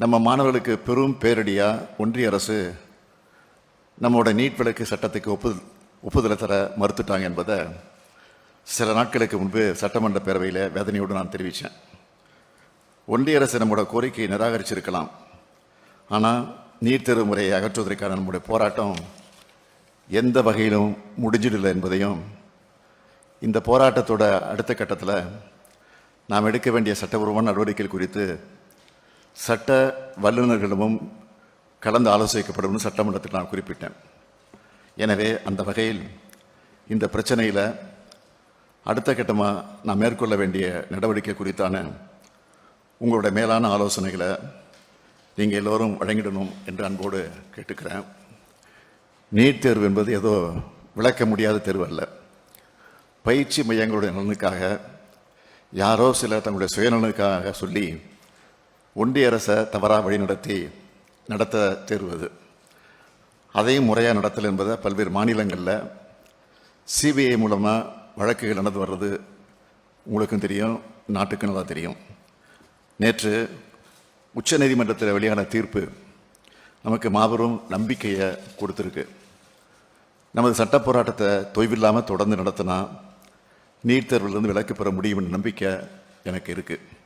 நம்ம மாணவர்களுக்கு பெரும் பேரடியாக ஒன்றிய அரசு நம்மளோட நீட் விலக்கு சட்டத்துக்கு ஒப்பு ஒப்புதலை தர மறுத்துட்டாங்க என்பதை சில நாட்களுக்கு முன்பு சட்டமன்ற பேரவையில் வேதனையோடு நான் தெரிவித்தேன் ஒன்றிய அரசு நம்மளோட கோரிக்கையை நிராகரிச்சிருக்கலாம். ஆனால் நீட் தேர்வு முறையை அகற்றுவதற்கான நம்முடைய போராட்டம் எந்த வகையிலும் முடிஞ்சிடலை என்பதையும் இந்த போராட்டத்தோட அடுத்த கட்டத்தில் நாம் எடுக்க வேண்டிய சட்டபூர்வமான நடவடிக்கைகள் குறித்து சட்ட வல்லுநர்களிடமும் கலந்து ஆலோசிக்கப்படும் சட்டமன்றத்தில் நான் குறிப்பிட்டேன். எனவே அந்த வகையில் இந்த பிரச்சனையில் அடுத்த கட்டமாக நான் மேற்கொள்ள வேண்டிய நடவடிக்கை குறித்தான உங்களுடைய மேலான ஆலோசனைகளை நீங்கள் எல்லோரும் வழங்கிடணும் என்று அன்போடு கேட்டுக்கிறேன். நீட் தேர்வு என்பது ஏதோ விளக்க முடியாத தேர்வு அல்ல. பயிற்சி மையங்களுடைய நலனுக்காக யாரோ சிலர் தங்களுடைய சுயநலனுக்காக சொல்லி ஒன்றிய அரசை தவறாக வழிநடத்தி நடத்த தேர்வது. அதையும் முறையாக நடத்தல் என்பதை பல்வேறு மாநிலங்களில் சிபிஐ மூலமாக வழக்குகள் நடந்து வர்றது உங்களுக்கும் தெரியும் நாட்டுக்கும் தான் தெரியும். நேற்று உச்சநீதிமன்றத்தில் வெளியான தீர்ப்பு நமக்கு மாபெரும் நம்பிக்கையை கொடுத்துருக்கு. நமது சட்ட போராட்டத்தை தொய்வில்லாமல் தொடர்ந்து நடத்தினா நீட் தேர்விலிருந்து விலக்கு பெற முடியும் நம்பிக்கை எனக்கு இருக்குது